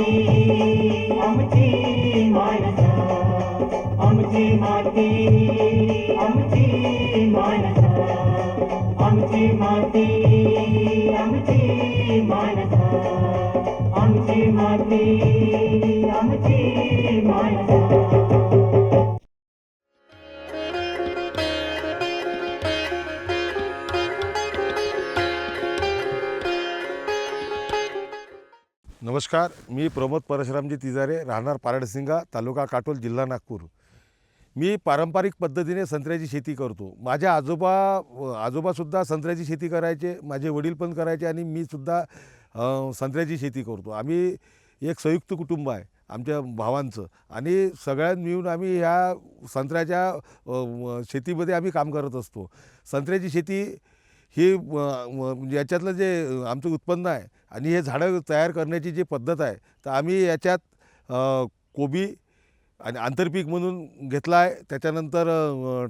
माती आमची माणसं आमची माती आमची माणसा आमची माती आमची माणसं आमची माती आमची नमस्कार मी प्रमोद परशुरामजी तिजारे राहणार पारडसिंगा तालुका काटोल जिल्हा नागपूर. मी पारंपरिक पद्धतीने संत्र्याची शेती करतो. माझ्या आजोबा आजोबासुद्धा संत्र्याची शेती करायचे माझे वडील पण करायचे आणि मी सुद्धा संत्र्याची शेती करतो. आम्ही एक संयुक्त कुटुंब आहे आमच्या भावांचं. आणि सगळ्यात मिळून आम्ही ह्या संत्र्याच्या शेतीमध्ये आम्ही काम करत असतो. संत्र्याची शेती हे म्हणजे याच्यातलं जे आमचं उत्पन्न आहे आणि हे झाडं तयार करण्याची जी पद्धत आहे तर आम्ही याच्यात कोबी आणि आंतरपीक म्हणून घेतला आहे त्याच्यानंतर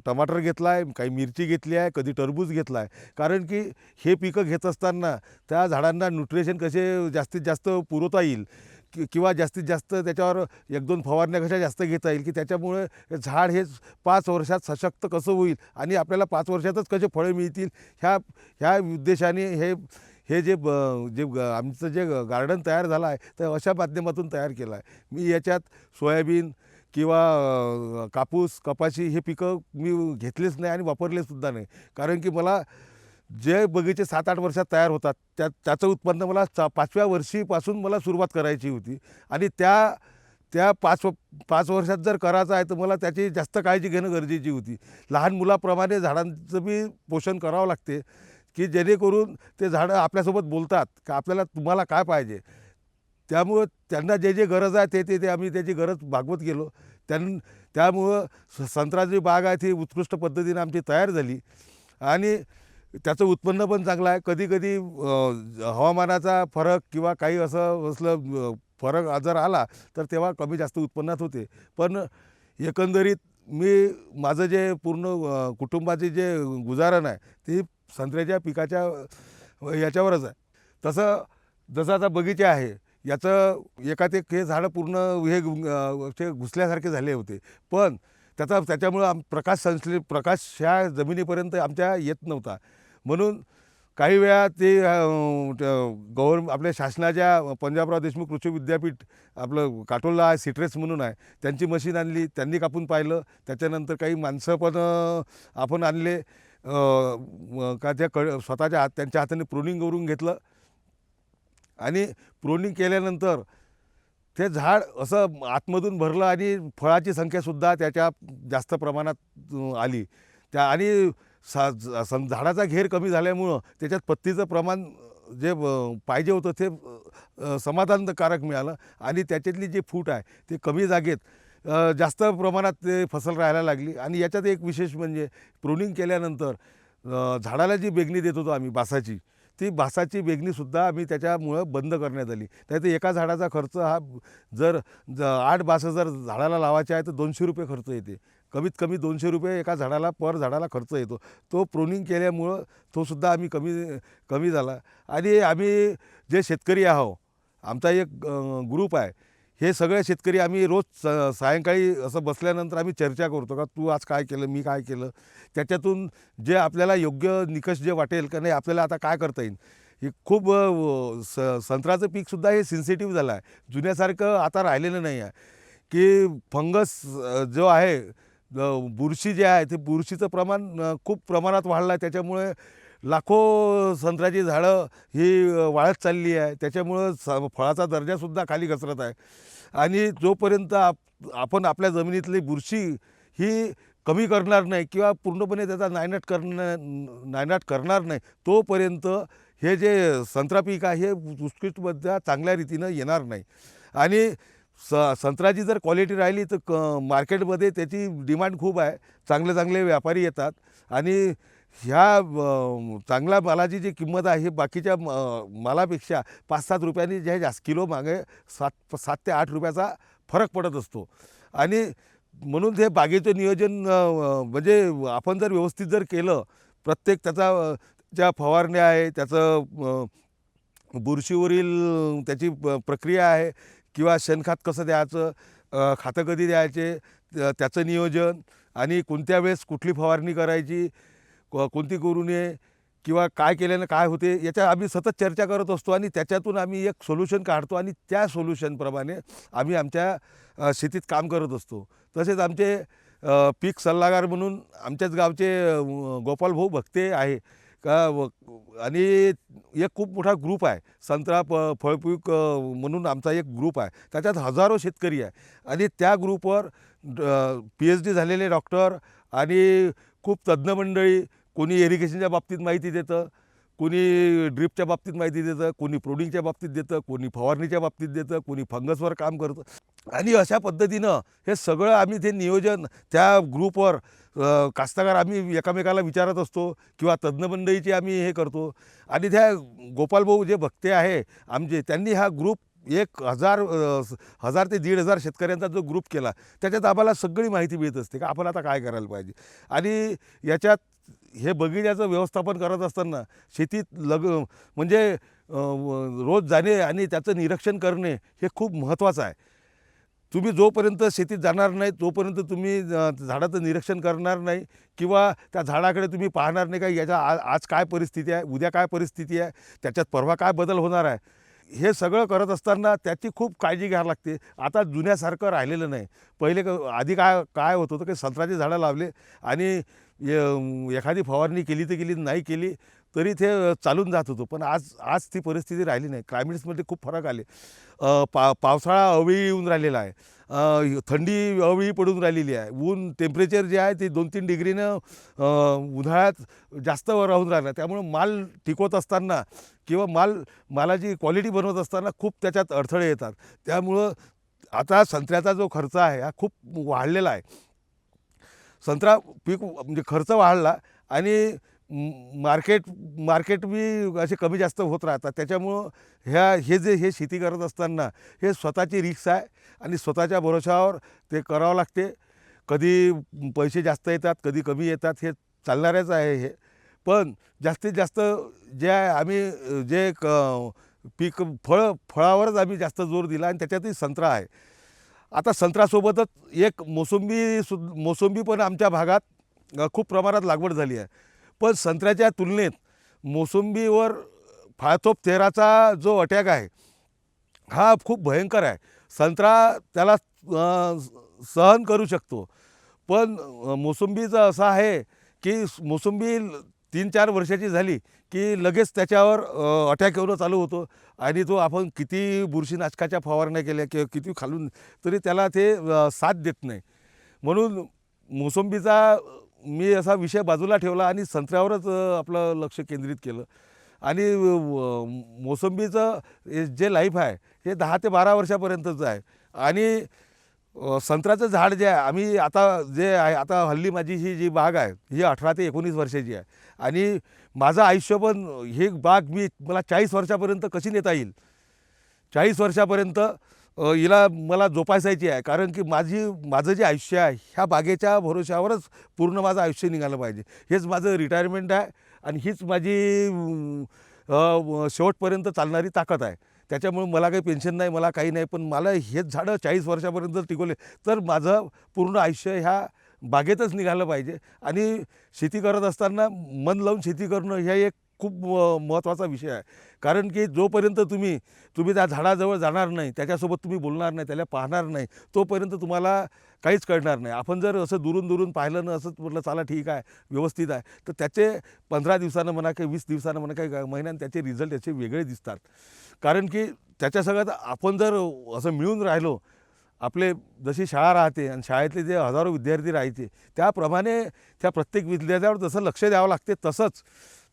टमाटर घेतला आहे काही मिरची घेतली आहे कधी टरबूज घेतला आहे कारण की हे पिकं घेत असताना त्या झाडांना न्यूट्रिशन कसे जास्तीत जास्त पुरवता येईल कि किंवा जास्तीत जास्त त्याच्यावर एक दोन फवारण्या कशा जास्त घेता येईल की त्याच्यामुळे झाड हे पाच वर्षात सशक्त कसं होईल आणि आपल्याला पाच वर्षातच कसे फळं मिळतील? ह्या ह्या उद्देशाने हे हे जे ब जे ग- आमचं जे गार्डन तयार झालं आहे तर अशा माध्यमातून तयार केलं आहे. मी याच्यात सोयाबीन किंवा कापूस कपाशी हे पिकं मी घेतलेच नाही आणि वापरलेसुद्धा नाही. कारण की मला जे बगीचे सात आठ वर्षात तयार होतात त्या त्याचं उत्पन्न मला चा पाचव्या वर्षीपासून मला सुरुवात करायची होती. आणि त्या त्या पाच पाच वर्षात जर करायचं आहे तर मला त्याची जास्त काळजी घेणं गरजेची होती. लहान मुलाप्रमाणे झाडांचं मी पोषण करावं लागते की जेणेकरून ते झाडं आपल्यासोबत बोलतात का आपल्याला तुम्हाला काय पाहिजे? त्यामुळं त्यांना जे जे गरज आहे ते ते ते आम्ही त्याची गरज भागवत गेलो. त्यां त्यामुळं स- बाग आहे ती उत्कृष्ट पद्धतीने आमची तयार झाली. आणि त्याचं उत्पन्न पण चांगलं आहे. कधी कधी हवामानाचा फरक किंवा काही असं असलं फरक जर आला तर तेव्हा कमी जास्त उत्पन्नात होते. पण एकंदरीत मी माझं जे पूर्ण कुटुंबाचे जे गुजारण आहे ते संत्र्याच्या पिकाच्या याच्यावरच आहे. तसं जसं आता बगीचा आहे याचं एकात एक हे झाडं पूर्ण हे ते घुसल्यासारखे झाले होते. पण त्याचा त्याच्यामुळं आम प्रकाश संश्ले प्रकाश ह्या जमिनीपर्यंत आमच्या येत नव्हता. म्हणून काही वेळा ते गव्हर्न आपल्या शासनाच्या पंजाबराव देशमुख कृषी विद्यापीठ आपलं काटोलला आहे सिट्रेस म्हणून आहे त्यांची मशीन आणली त्यांनी कापून पाहिलं त्याच्यानंतर काही माणसं पण आपण आणले का त्या क स्वतःच्या हात त्यांच्या हाताने प्रोनिंग करून घेतलं. आणि प्रोनिंग केल्यानंतर ते झाड असं आतमधून भरलं आणि फळाची संख्यासुद्धा त्याच्या जास्त प्रमाणात आली. त्या आणि सा सम झाडाचा घेर कमी झाल्यामुळं त्याच्यात पत्तीचं प्रमाण जे पाहिजे होतं ते समाधानकारक मिळालं आणि त्याच्यातली जी फूट आहे ते कमी जागेत जास्त प्रमाणात ते फसल राहायला लागली. आणि याच्यात एक विशेष म्हणजे प्रुनिंग केल्यानंतर झाडाला जी बेगणी देत होतो आम्ही बासाची ती बासाची बेगणीसुद्धा आम्ही त्याच्यामुळं बंद करण्यात आली. नाही तर एका झाडाचा खर्च हा जर आठ बास जर झाडाला लावायचे आहे तर दोनशे रुपये खर्च येते. कमीत कमी दोनशे रुपये एका झाडाला पर झाडाला खर्च येतो. तो प्रोनिंग केल्यामुळं तो सुद्धा आम्ही कमी कमी झाला. आणि आम्ही जे शेतकरी आहो आमचा एक ग्रुप आहे. हे सगळे शेतकरी आम्ही रोज स सायंकाळी असं बसल्यानंतर आम्ही चर्चा करतो का तू आज काय केलं मी काय केलं? त्याच्यातून जे आपल्याला योग्य निकष जे वाटेल का नाही आपल्याला आता काय करता येईल? हे खूप स संत्र्याचं पीकसुद्धा हे सेन्सिटिव्ह झालं आहे. जुन्यासारखं आता राहिलेलं नाही आहे. की फंगस जो आहे बुरशी जे आहे ते बुरशीचं प्रमाण खूप प्रमाणात वाढलं आहे त्याच्यामुळे लाखो संत्र्याची झाडं ही वाढत वाळत चालली आहे. त्याच्यामुळं स फळाचा दर्जासुद्धा खाली घसरत आहे. आणि जोपर्यंत आप आपण आपल्या जमिनीतली बुरशी ही कमी करणार नाही किंवा पूर्णपणे त्याचा नायनाट करणं नायनाट करणार नाही तोपर्यंत हे जे संत्रा पीक आहे हे उत्कृष्टमध्ये चांगल्या रीतीनं येणार नाही. आणि स संत्र्याची जर क्वालिटी राहिली तर क मार्केटमध्ये त्याची डिमांड खूप आहे. चांगले चांगले व्यापारी येतात. आणि ह्या चांगल्या मालाची जी किंमत आहे ही बाकीच्या म- मालापेक्षा पाच सात रुपयांनी जे जास्त किलो मागे सात सात ते आठ रुपयाचा फरक पडत असतो. आणि म्हणून ते बागेचं नियोजन म्हणजे आपण जर व्यवस्थित जर केलं प्रत्येक त्याचा ज्या फवारण्या आहे त्याचं बुरशीवरील त्याची प- प्रक्रिया आहे किंवा शेणखत कसं द्यायचं खातं कधी द्यायचे त्याचं नियोजन आणि कोणत्या वेळेस कुठली फवारणी करायची कोणती करू नये किंवा काय केल्यानं काय होते याच्या आम्ही सतत चर्चा करत असतो आणि त्याच्यातून आम्ही एक सोल्युशन काढतो आणि त्या सोल्युशनप्रमाणे आम्ही आमच्या शेतीत काम करत असतो. तसेच आमचे पीक सल्लागार म्हणून आमच्याच गावचे गोपालभाऊ गोपाल भाऊ भक्ते आहे. का व आणि एक खूप मोठा ग्रुप आहे. संत्रा प फळपीक म्हणून आमचा एक ग्रुप आहे. त्याच्यात हजारो शेतकरी आहे. आणि त्या ग्रुपवर पी एच डी झालेले डॉक्टर आणि खूप तज्ज्ञ मंडळी कोणी इरिगेशनच्या बाबतीत माहिती देतं. कोणी ड्रिपच्या बाबतीत माहिती देतं कोणी प्रोडिंगच्या बाबतीत देतं कोणी फवारणीच्या बाबतीत देतं कोणी फंगसवर काम करतं. आणि अशा पद्धतीनं हे सगळं आम्ही ते नियोजन त्या ग्रुपवर कास्तकार आम्ही एकामेकाला विचारत असतो किंवा तज्ज्ञमंडळीची आम्ही हे करतो. आणि त्या गोपालभाऊ जे भक्ते आहे आमचे त्यांनी हा ग्रुप एक हजार हजार ते दीड हजार शेतकऱ्यांचा जो ग्रुप केला त्याच्यात आम्हाला सगळी माहिती मिळत असते का आपण आता काय करायला पाहिजे. आणि याच्यात हे बगीच्याचं व्यवस्थापन करत असताना शेतीत लग म्हणजे रोज जाणे आणि त्याचं निरीक्षण करणे हे खूप महत्त्वाचं आहे. तुम्ही जोपर्यंत शेतीत जाणार नाही तोपर्यंत तुम्ही झाडाचं निरीक्षण करणार नाही किंवा त्या झाडाकडे तुम्ही पाहणार नाही का याच्या आज काय परिस्थिती आहे उद्या काय परिस्थिती आहे त्याच्यात परवा काय बदल होणार आहे. हे सगळं करत असताना त्याची खूप काळजी घ्यावी लागते. आता जुन्यासारखं राहिलेलं नाही. पहिले क आधी काय काय होत होतं की संत्र्याची झाडं लावले आणि एखादी फवारणी केली तर केली नाही केली तरी ते चालून जात होतं. पण आज आज ती परिस्थिती राहिली नाही. क्लायमेट्समध्ये खूप फरक आले. पा पावसाळा अवेळी येऊन राहिलेला आहे. थंडी अवेळी पडून राहिलेली आहे. ऊन टेम्परेचर जे आहे ते दोन तीन डिग्रीनं उन्हाळ्यात जास्त राहून राहिलं. त्यामुळं माल टिकवत असताना किंवा माल मालाची क्वालिटी बनवत असताना खूप त्याच्यात अडथळे येतात. त्यामुळं आता संत्र्याचा जो खर्च आहे हा खूप वाढलेला आहे. संत्रा पीक म्हणजे खर्च वाढला आणि मार्केट मार्केट बी असे कमी जास्त होत राहतात. त्याच्यामुळं ह्या हे जे हे शेती करत असताना हे स्वतःची रिक्स आहे आणि स्वतःच्या भरोशावर ते करावं लागते. कधी पैसे जास्त येतात कधी कमी येतात हे चालणारच आहे हे. पण जास्तीत जास्त जे आहे आम्ही जे क पीक फळ फळावरच आम्ही जास्त जोर दिला आणि त्याच्यातही संत्रा आहे. आता संत्र्यासोबतच एक मोसंबी सु मोसंबी पण आमच्या भागात खूप प्रमाणात लागवड झाली आहे. पण संत्र्याच्या तुलनेत मोसंबीवर फाळतोप तेराचा जो अटॅक आहे हा खूप भयंकर आहे. संत्रा त्याला सहन करू शकतो. पण मोसंबीचं असं आहे की मोसंबी तीन चार वर्षाची झाली की लगेच त्याच्यावर अटॅक येणं चालू होतो आणि तो आपण किती बुरशीनाशकाच्या फवारण्या केल्या किंवा किती खालून तरी त्याला ते साथ देत नाही. म्हणून मोसंबीचा मी असा विषय बाजूला ठेवला आणि संत्र्यावरच आपलं लक्ष केंद्रित केलं. आणि मोसंबीचं हे जे लाईफ आहे हे दहा ते बारा वर्षापर्यंतचं आहे. आणि संत्र्याचं झाड जे आहे आम्ही आता जे आहे आता हल्ली माझी ही जी बाग आहे ही अठरा ते एकोणीस वर्षाची आहे. आणि माझं आयुष्य पण ही बाग मी मला चाळीस वर्षापर्यंत कशी नेता येईल? चाळीस वर्षापर्यंत हिला मला जोपासायची आहे. कारण की माझी माझं जे आयुष्य आहे ह्या बागेच्या भरोश्यावरच पूर्ण माझं आयुष्य निघालं पाहिजे. हेच माझं रिटायरमेंट आहे आणि हीच माझी शेवटपर्यंत चालणारी ताकद आहे. त्याच्यामुळे मला काही पेन्शन नाही मला काही नाही पण मला हेच झाडं चाळीस वर्षापर्यंत टिकवले तर माझं पूर्ण आयुष्य ह्या बागेतच निघालं पाहिजे. आणि शेती करत असताना मन लावून शेती करणं ह्या एक खूप महत्त्वाचा विषय आहे. कारण की जोपर्यंत तुम्ही तुम्ही त्या झाडाजवळ जाणार नाही त्याच्यासोबत तुम्ही बोलणार नाही त्याला पाहणार नाही तोपर्यंत तुम्हाला काहीच कळणार नाही. आपण जर असं दुरून दुरून पाहिलं ना असंच म्हटलं चला ठीक आहे व्यवस्थित आहे. तर त्याचे पंधरा दिवसानं म्हणा काही वीस दिवसानं म्हणा काही महिन्यानं त्याचे रिझल्ट त्याचे वेगळे दिसतात. कारण की त्याच्या सगळ्यात आपण जर असं मिळून राहिलो आपले जशी शाळा राहते आणि शाळेतले जे हजारो विद्यार्थी राहायचे त्याप्रमाणे त्या प्रत्येक विद्यार्थ्यावर जसं लक्ष द्यावं लागते तसंच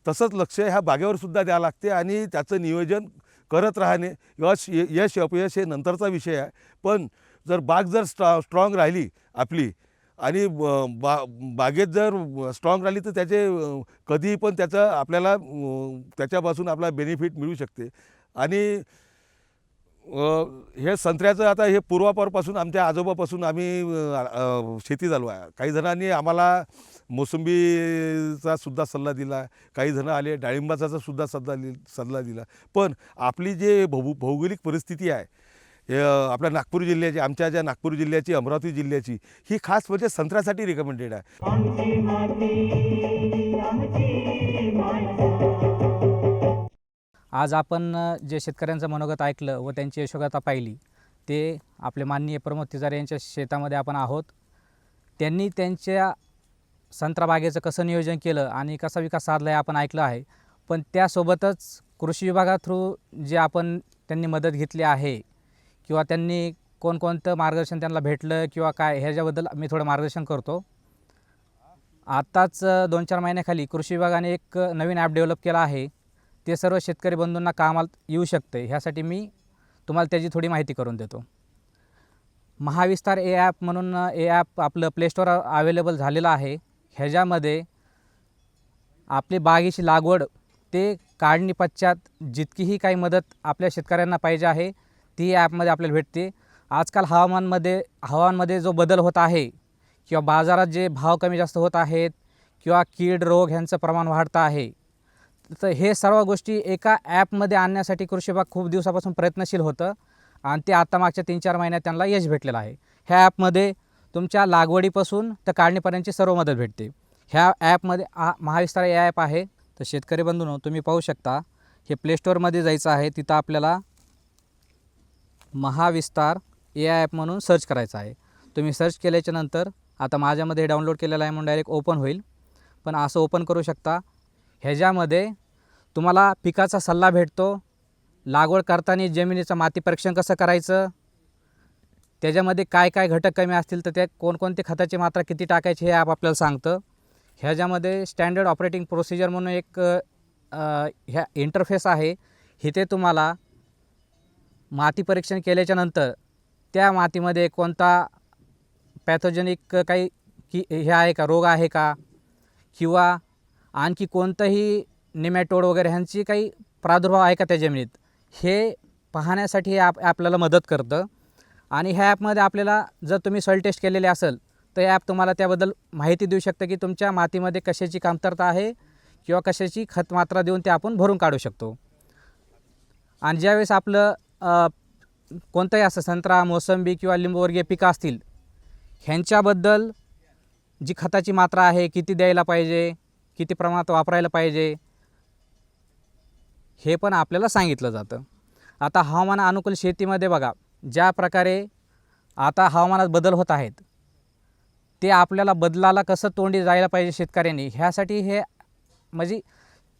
तसंच लक्ष ह्या बागेवर सुद्धा द्यावं लागते आणि त्याचं नियोजन करत राहणे. यश यश अपयश हे नंतरचा विषय आहे. पण जर बाग जर स्ट्रॉ स्ट्रॉंग राहिली आपली आणि ब- बा बागेत जर स्ट्रॉंग राहिली तर त्याचे कधीही पण त्याचं आपल्याला त्याच्यापासून आपला बेनिफिट मिळू शकते. आणि हे संत्र्याचं आता हे पूर्वापारपासून आमच्या आजोबापासून आम्ही शेती चालू आहे. काही जणांनी आम्हाला मोसंबीचा सुद्धा सल्ला दिला काही जणं आले डाळिंबाचा सुद्धा सल्ला दि सल्ला दिला. पण आपली जे भौ भौगोलिक परिस्थिती आहे आपल्या नागपूर जिल्ह्याची आमच्या ज्या नागपूर जिल्ह्याची अमरावती जिल्ह्याची ही खास म्हणजे संत्र्यासाठी रिकमेंडेड आहे. आज आपण जे शेतकऱ्यांचं मनोगत ऐकलं व त्यांची यशोगाथा पाहिली ते आपले माननीय प्रमोद तिजारे यांच्या शेतामध्ये आपण आहोत. त्यांनी त्यांच्या संत्रा बागेचं कसं नियोजन केलं आणि कसा विकास साधला आहे आपण ऐकलं आहे. पण त्यासोबतच कृषी विभागा थ्रू जे आपण त्यांनी मदत घेतली आहे किंवा त्यांनी कोणकोणतं मार्गदर्शन त्यांना भेटलं किंवा काय ह्याच्याबद्दल मी थोडं मार्गदर्शन करतो. आत्ताच दोन चार महिन्याखाली कृषी विभागाने एक नवीन ॲप डेव्हलप केला आहे. ते सर्व शेतकरी बंधूंना कामाला येऊ शकते ह्यासाठी मी तुम्हाला त्याची थोडी माहिती करून देतो. महाविस्तार ए ॲप म्हणून ए ॲप आपलं प्लेस्टोर अवेलेबल झालेलं आहे. ह्याच्यामध्ये आपली बागेची लागवड ते काढणी पश्चात जितकीही काही मदत आपल्या शेतकऱ्यांना पाहिजे आहे ती ॲपमध्ये आपल्याला भेटते. आजकाल हवामानमध्ये हवामानमध्ये जो बदल होत आहे किंवा बाजारात जे भाव कमी जास्त होत आहेत किंवा कीड रोग ह्यांचं प्रमाण वाढतं आहे तर हे सर्व गोष्टी एका ॲपमध्ये आणण्यासाठी कृषी विभाग खूप दिवसापासून प्रयत्नशील होतं आणि ते आता मागच्या तीन चार महिन्यात त्यांना यश भेटलेलं आहे. ह्या ॲपमध्ये तुमच्या लागवडीपासून तर काढणीपर्यंतची सर्व मदत भेटते. ह्या ॲपमध्ये आ महाविस्तार हे ॲप आहे. तर शेतकरी बंधूंनो तुम्ही पाहू शकता हे प्लेस्टोअरमध्ये जायचं आहे. तिथं आपल्याला महाविस्तार ए ॲप म्हणून सर्च करायचं आहे. तुम्ही सर्च केल्याच्यानंतर आता माझ्यामध्ये डाउनलोड केलेलं आहे म्हणून डायरेक्ट ओपन होईल. पण असं ओपन करू शकता. ह्याच्यामध्ये तुम्हाला पिकाचा सल्ला भेटतो. लागवड करताना जमिनीचं माती परीक्षण कसं करायचं? त्याच्यामध्ये काय काय घटक कमी असतील तर त्या कोणकोणते खताची मात्रा किती टाकायची हे ॲप आपल्याला सांगतं. ह्याच्यामध्ये स्टँडर्ड ऑपरेटिंग प्रोसिजर म्हणून एक ह्या इंटरफेस आहे. इथे तुम्हाला माती परीक्षण केल्याच्यानंतर त्या मातीमध्ये कोणता पॅथोजेनिक काही की हे आहे का रोग आहे का? किंवा आणखी कोणतंही निमॅटोड वगैरे ह्यांची काही प्रादुर्भाव आहे का त्या जमिनीत? हे पाहण्यासाठी हे आपल्याला मदत करतं. आणि ह्या ॲपमध्ये आपल्याला जर तुम्ही सॉईल टेस्ट केलेले असेल तर हे ॲप तुम्हाला त्याबद्दल माहिती देऊ शकतं की तुमच्या मातीमध्ये कशाची कमतरता आहे किंवा कशाची खत मात्रा देऊन ते आपण भरून काढू शकतो. आणि ज्यावेळेस आपलं कोणतंही असं संत्रा मोसंबी किंवा लिंबूवर्गीय पिकं असतील ह्यांच्याबद्दल जी खताची मात्रा आहे किती द्यायला पाहिजे किती प्रमाणात वापरायला पाहिजे हे पण आपल्याला सांगितलं जातं. आता हवामान अनुकूल शेतीमध्ये बघा ज्या प्रकारे आता हवामानात बदल होत आहेत ते आपल्याला बदलाला कसं तोंडी जायला पाहिजे शेतकऱ्यांनी ह्यासाठी हे म्हणजे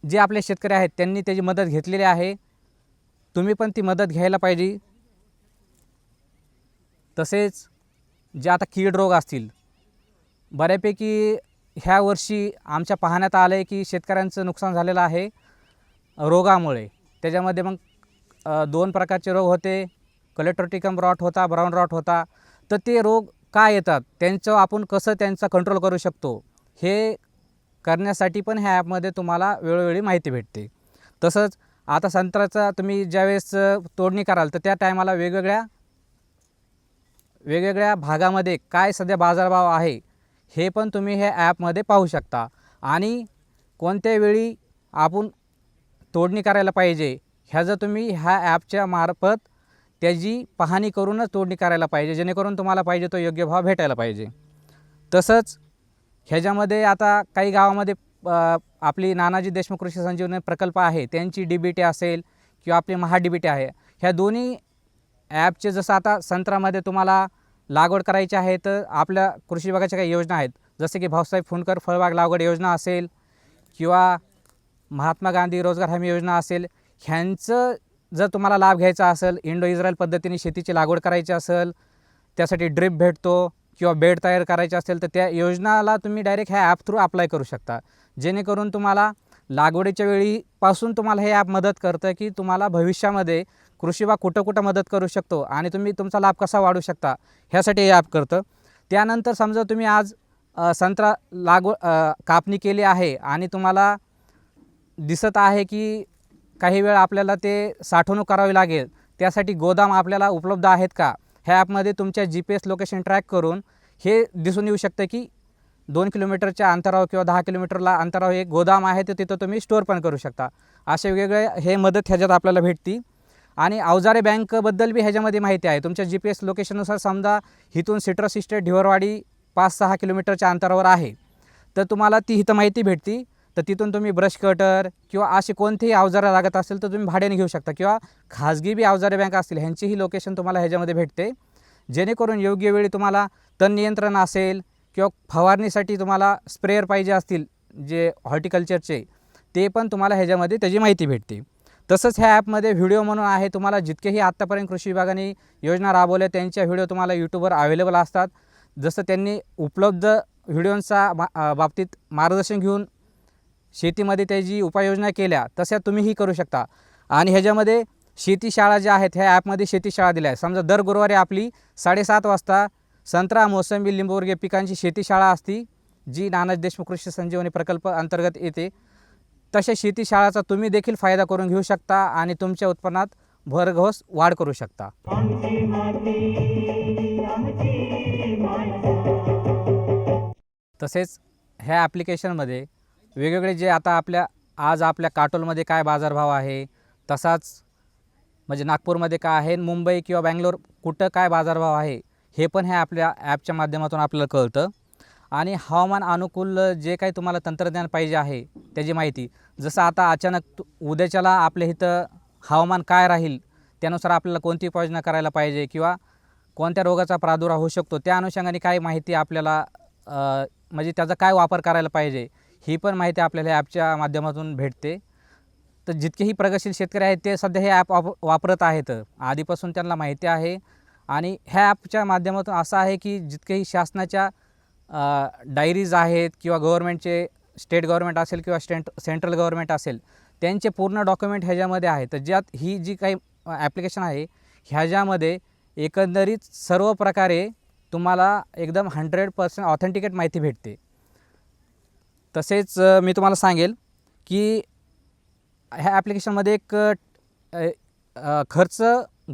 जे आपले शेतकरी आहेत त्यांनी त्याची मदत घेतलेली आहे. तुम्ही पण ती मदत घ्यायला पाहिजे. तसेच जे आता कीड रोग असतील बऱ्यापैकी ह्या वर्षी आमच्या पाहण्यात आलं आहे की शेतकऱ्यांचं नुकसान झालेलं आहे रोगामुळे. त्याच्यामध्ये मग दोन प्रकारचे रोग होते. कलेक्ट्रोटिकम रॉट होता ब्राऊन रॉट होता तर ते रोग का येतात? त्यांचं आपण कसं त्यांचा कंट्रोल करू शकतो? हे करण्यासाठी पण ह्या ॲपमध्ये तुम्हाला वेळोवेळी माहिती भेटते. तसंच आता संत्र्याचा तुम्ही ज्यावेळेस तोडणी कराल तर त्या टायमाला वेगवेगळ्या वेगवेगळ्या भागामध्ये काय सध्या बाजारभाव आहे हे पण तुम्ही हे ॲपमध्ये पाहू शकता. आणि कोणत्या वेळी आपण तोडणी करायला पाहिजे ह्याचं तुम्ही ह्या ॲपच्या मार्फत त्याची पाहणी करूनच तोडणी करायला पाहिजे. जेणेकरून तुम्हाला पाहिजे तो योग्य भाव भेटायला पाहिजे. तसंच ह्याच्यामध्ये आता काही गावामध्ये आपली नानाजी देशमुख कृषी संजीवनी प्रकल्प आहे. त्यांची डी बी टी असेल किंवा आपली महा डी बी टी आहे. ह्या दोन्ही ॲपचे जसं आता संत्रामध्ये तुम्हाला लागवड करायची आहे तर आपल्या कृषी विभागाच्या काही योजना आहेत. जसे की भाऊसाहेब फुंडकर फळबाग लागवड योजना असेल किंवा महात्मा गांधी रोजगार हमी योजना असेल ह्यांचं जर तुम्हाला लाभ घ्यायचा असेल इंडो इस्रायल पद्धतीने शेतीची लागवड करायची असेल त्यासाठी ड्रिप भेटतो किंवा बेड तयार करायचे असेल तर त्या योजनाला तुम्ही डायरेक्ट ह्या ॲप थ्रू अप्लाय करू शकता. जेणेकरून तुम्हाला लागवडीच्या वेळीपासून तुम्हाला हे ॲप मदत करतं की तुम्हाला भविष्यामध्ये कृषी बा कुठं कुठं मदत करू शकतो आणि तुम्ही तुमचा लाभ कसा वाढवू शकता ह्यासाठी हे ॲप करतं. त्यानंतर समजा तुम्ही आज संत्रा लागव कापणी केली आहे आणि तुम्हाला दिसत आहे की काही वेळ आपल्याला ते साठवणूक करावी लागेल. त्यासाठी गोदाम आपल्याला उपलब्ध आहेत का? ह्या ॲपमध्ये तुमच्या G P S location track करून हे दिसून येऊ शकतं की दोन किलोमीटरच्या अंतरावर किंवा दहा किलोमीटरला अंतरावर एक गोदाम आहे तर तिथं तुम्ही स्टोअर पण करू शकता. असे वेगवेगळे हे मदत ह्याच्यात आपल्याला भेटती. आणि अवजारे बँकबद्दल बी ह्याच्यामध्ये माहिती आहे. तुमच्या जी पी एस लोकेशननुसार समजा इथून सिट्रस इस्टेट ढिवरवाडी पाच सहा किलोमीटरच्या अंतरावर आहे. तर तुम्हाला ती इथं माहिती भेटती. तर तिथून तुम्ही ब्रश कटर किंवा असे कोणतेही अवजारं लागत असेल तर तुम्ही भाड्याने घेऊ शकता. किंवा खाजगी बी अवजारे बँक असतील ह्यांचीही लोकेशन तुम्हाला ह्याच्यामध्ये भेटते. जेणेकरून योग्य वेळी तुम्हाला तण नियंत्रण असेल किंवा फवारणीसाठी तुम्हाला स्प्रेअर पाहिजे असतील जे हॉर्टिकल्चरचे ते पण तुम्हाला ह्याच्यामध्ये त्याची माहिती भेटते. तसंच ह्या ॲपमध्ये व्हिडिओ म्हणून आहे तुम्हाला जितकेही आत्तापर्यंत कृषी विभागाने योजना राबवल्या त्यांच्या व्हिडिओ तुम्हाला यूट्यूबवर अवेलेबल असतात. जसं त्यांनी उपलब्ध व्हिडिओंचा बा बाबतीत मार्गदर्शन घेऊन शेतीमध्ये त्याची उपाययोजना केल्या तशा तुम्हीही करू शकता. आणि ह्याच्यामध्ये शेतीशाळा ज्या आहेत ह्या ॲपमध्ये शेतीशाळा दिल्या आहेत. समजा दर गुरुवारी आपली साडेसात वाजता संत्रा मोसंबी लिंबूवर्गीय पिकांची शेतीशाळा असती जी नानाजी देशमुख कृषी संजीवनी प्रकल्प अंतर्गत येते तशा शेतीशाळाचा तुम्ही देखील फायदा करून घेऊ शकता आणि तुमच्या उत्पन्नात भरघोस वाढ करू शकता. तसेच ह्या ॲप्लिकेशनमध्ये वेगवेगळे जे आता आपल्या आज आपल्या काटोलमध्ये काय बाजारभाव आहे तसाच म्हणजे नागपूरमध्ये काय आहे मुंबई किंवा बँगलोर कुठं काय बाजारभाव आहे हे पण हे आपल्या ॲपच्या माध्यमातून आपल्याला कळतं. आणि हवामान अनुकूल जे काही तुम्हाला तंत्रज्ञान पाहिजे आहे त्याची माहिती. जसं आता अचानक उद्याच्याला आपल्या इथं हवामान काय राहील त्यानुसार आपल्याला कोणती उपाययोजना करायला पाहिजे किंवा कोणत्या रोगाचा प्रादुर्भाव होऊ शकतो त्या अनुषंगाने काय माहिती आपल्याला म्हणजे त्याचा काय वापर करायला पाहिजे ही पण माहिती आपल्याला ॲपच्या माध्यमातून भेटते. तर जितकेही प्रगतशील शेतकरी आहेत ते सध्या हे ॲप वाप वापरत आहेत. आधीपासून त्यांना माहिती आहे. आणि ह्या ॲपच्या माध्यमातून असं आहे की जितकेही शासनाच्या डायरीज आहेत किंवा गव्हर्मेंटचे स्टेट गव्हर्मेंट असेल किंवा स्टेंट सेंट्रल गव्हर्मेंट असेल त्यांचे पूर्ण डॉक्युमेंट ह्याच्यामध्ये आहे. तर ज्यात ही जी काही ॲप्लिकेशन आहे ह्याच्यामध्ये एकंदरीत सर्व प्रकारे तुम्हाला एकदम हंड्रेड पर्सेंट ऑथेंटिकेट माहिती भेटते. तसेच मी तुम्हाला सांगेल की ह्या ॲप्लिकेशनमध्ये एक खर्च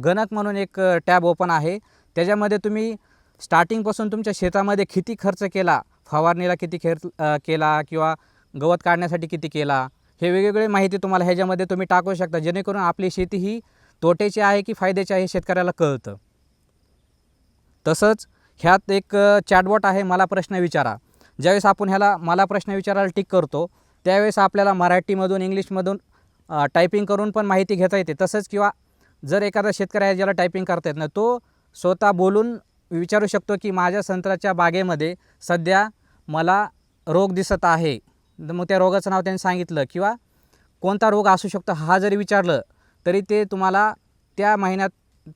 गणक म्हणून एक टॅब ओपन आहे. त्याच्यामध्ये तुम्ही स्टार्टिंगपासून तुमच्या शेतामध्ये किती खर्च केला फवारणीला किती खेर केला किंवा गवत काढण्यासाठी किती केला हे वेगवेगळे माहिती तुम्हाला ह्याच्यामध्ये तुम्ही टाकू शकता जेणेकरून आपली शेती ही तोट्याची आहे की फायद्याची आहे हे शेतकऱ्याला कळतं. तसंच ह्यात एक चॅटबॉट आहे मला प्रश्न विचारा. ज्यावेळेस आपण ह्याला मला प्रश्न विचारायला टिक करतो त्यावेळेस आपल्याला मराठीमधून इंग्लिशमधून टायपिंग करून पण माहिती घेता येते. तसंच किंवा जर एखादा शेतकरी आहे ज्याला टायपिंग करता येत नाही तो स्वतः बोलून विचारू शकतो की माझ्या संत्र्याच्या बागेमध्ये सध्या मला रोग दिसत आहे. मग त्या रोगाचं नाव त्यांनी सांगितलं किंवा कोणता रोग असू शकतो हा जरी विचारलं तरी ते तुम्हाला त्या महिन्यात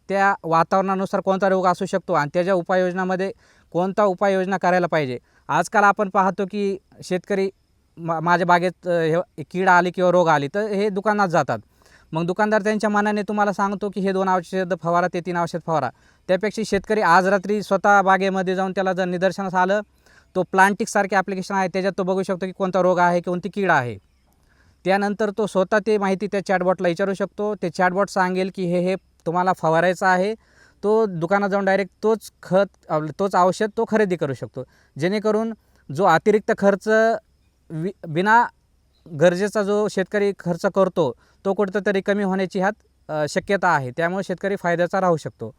त्या वातावरणानुसार कोणता रोग असू शकतो आणि त्याच्या उपाययोजनामध्ये कोणता उपाययोजना करायला पाहिजे. आजकाल आपण पाहतो की शेतकरी मा माझ्या बागेत हे कीड आली किंवा रोग आली तर हे दुकानात जातात. मग दुकानदार त्यांच्या मनाने तुम्हाला सांगतो की हे दोन औषध फवारा ते तीन औषध फवारा. त्यापेक्षा शेतकरी आज रात्री स्वतः बागेमध्ये जाऊन त्याला जर निदर्शनास आलं तो प्लांटिकसारखे ॲप्लिकेशन आहे त्याच्यात तो बघू शकतो की कोणता रोग आहे कोणती कीड आहे. त्यानंतर तो स्वतः ते माहिती त्या चॅटबॉटला विचारू शकतो. ते चॅटबॉट सांगेल की हे हे तुम्हाला फवारायचं आहे तो दुकानात जाऊन डायरेक्ट तोच खत तोच औषध तो खरेदी करू शकतो. जेणेकरून जो अतिरिक्त खर्च वि बिना गरजेचा जो शेतकरी खर्च करतो तो कुठंतरी कमी होण्याची ह्यात शक्यता आहे. त्यामुळे शेतकरी फायद्याचा राहू शकतो.